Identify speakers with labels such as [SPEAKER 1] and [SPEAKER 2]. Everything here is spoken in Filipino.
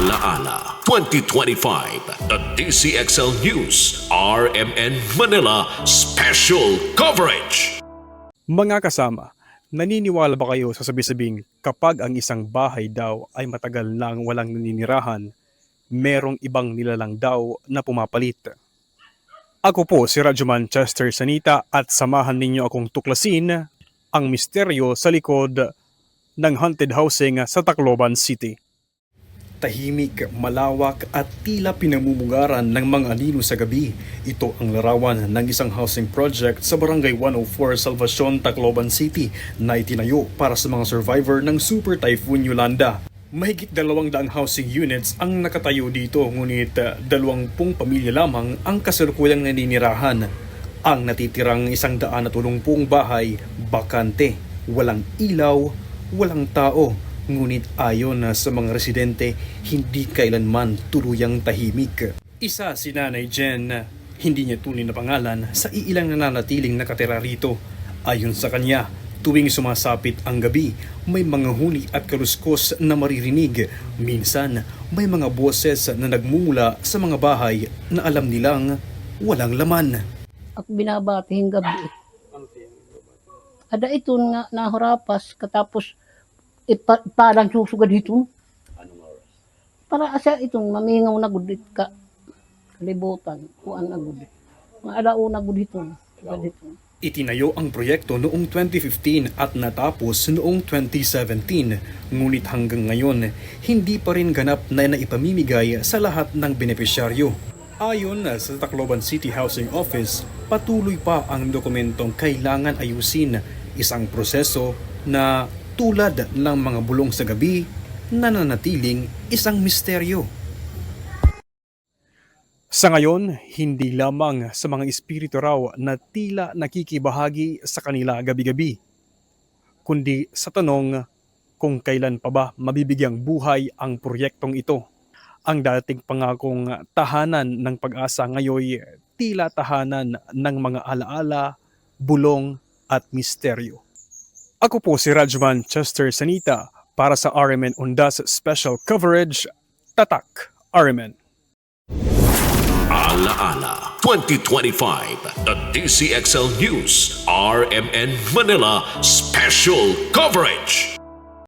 [SPEAKER 1] Alaala 2025 The DCXL News RMN Manila Special Coverage
[SPEAKER 2] Mga kasama, naniniwala ba kayo sa sabi-sabing kapag ang isang bahay daw ay matagal nang walang naninirahan, merong ibang nilalang daw na pumapalit? Ako po si Radyo Manchester Sanita at samahan ninyo akong tuklasin ang misteryo sa likod ng haunted housing sa Tacloban City. Tahimik, malawak at tila pinamumugaran ng mga anino sa gabi. Ito ang larawan ng isang housing project sa Barangay 104 Salvacion, Tacloban City na itinayo para sa mga survivor ng Super Typhoon Yolanda. Mahigit dalawang daang housing units ang nakatayo dito ngunit uh, dalawampung pamilya lamang ang kasalukuyang naninirahan. Ang natitirang isang daan at tulungpung bahay, bakante, walang ilaw, walang tao. Ngunit ayon na sa mga residente, hindi kailanman tuluyang tahimik. Isa si Nanay Jen, hindi niya tunay na pangalan sa iilang nananatiling nakatira rito. Ayon sa kanya, tuwing sumasapit ang gabi, may mga huni at kaluskos na maririnig. Minsan, may mga boses na nagmumula sa mga bahay na alam nilang walang laman.
[SPEAKER 3] Ako binabati gabi. Ada ito nga nahurapas katapos ipa, parang susugad dito. Para asa itong mamingaw na gudit ka. Kalibutan. Kuan na gudit. Mga alao na gudit ito.
[SPEAKER 2] Itinayo ang proyekto noong 2015 at natapos noong 2017. Ngunit hanggang ngayon, hindi pa rin ganap na naipamimigay sa lahat ng benepisyaryo. Ayon sa Tacloban City Housing Office, patuloy pa ang dokumentong kailangan ayusin, isang proseso na tulad ng mga bulong sa gabi, nananatiling isang misteryo. Sa ngayon, hindi lamang sa mga espiritu raw na tila nakikibahagi sa kanila gabi-gabi, kundi sa tanong kung kailan pa ba mabibigyang buhay ang proyektong ito. Ang dating pangakong tahanan ng pag-asa ngayoy tila tahanan ng mga alaala, bulong at misteryo. Ako po si Rajman Chester Sanita para sa RMN Undas Special Coverage, Tatak RMN.
[SPEAKER 1] Alaala 2025 The DCXL News RMN Manila Special Coverage